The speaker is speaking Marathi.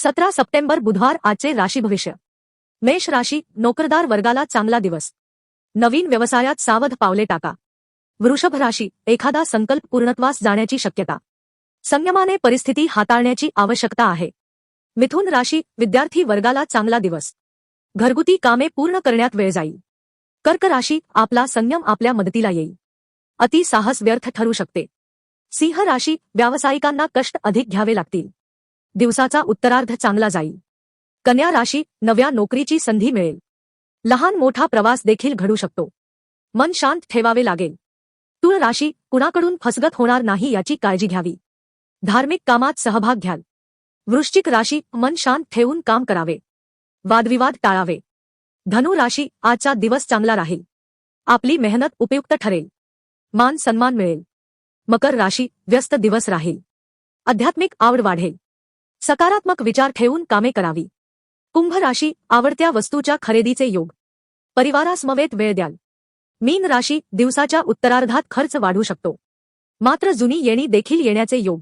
सतरा सप्टेंबर बुधवार आजचे राशी भविष्य. मेष राशी नोकरदार वर्गाला चांगला दिवस. नवीन व्यवसायात सावध पावले टाका. वृषभ राशी एखादा संकल्प पूर्णत्वास जाण्याची शक्यता. संयमाने परिस्थिती हाताळण्याची आवश्यकता आहे. मिथुन राशी विद्यार्थी वर्गाला चांगला दिवस. घरगुती कामे पूर्ण करण्यात वेळ जाईल. कर्क राशी आपला संयम आपल्या मदतीला येईल. अति साहस व्यर्थ ठरू शकते. सिंह राशी व्यावसायिकांना कष्ट अधिक घ्यावे लागतील. दिवसाचा उत्तरार्ध चांगला जाईल. कन्या राशी नव्या नोकरीची संधी मिळेल. लहान मोठा प्रवास देखील घडू शकतो. मन शांत ठेवावे लागेल. तुळ राशी कुणाकडून फसगत होणार नाही याची काळजी घ्यावी. धार्मिक कामात सहभाग घ्याल. वृश्चिक राशी मन शांत ठेवून काम करावे. वादविवाद टाळावे. धनु राशी आजचा दिवस चांगला राहील. आपली मेहनत उपयुक्त ठरेल. मान सन्मान मिळेल. मकर राशी व्यस्त दिवस राहील. आध्यात्मिक आवड वाढेल. सकारात्मक विचार ठेवून कामे करावी. कुंभ राशी आवडत्या वस्तूच्या खरेदीचे योग. परिवारासमवेत वेळ द्याल. मीन राशी दिवसाच्या उत्तरार्धात खर्च वाढू शकतो. मात्र जुनी येणी देखील येण्याचे योग.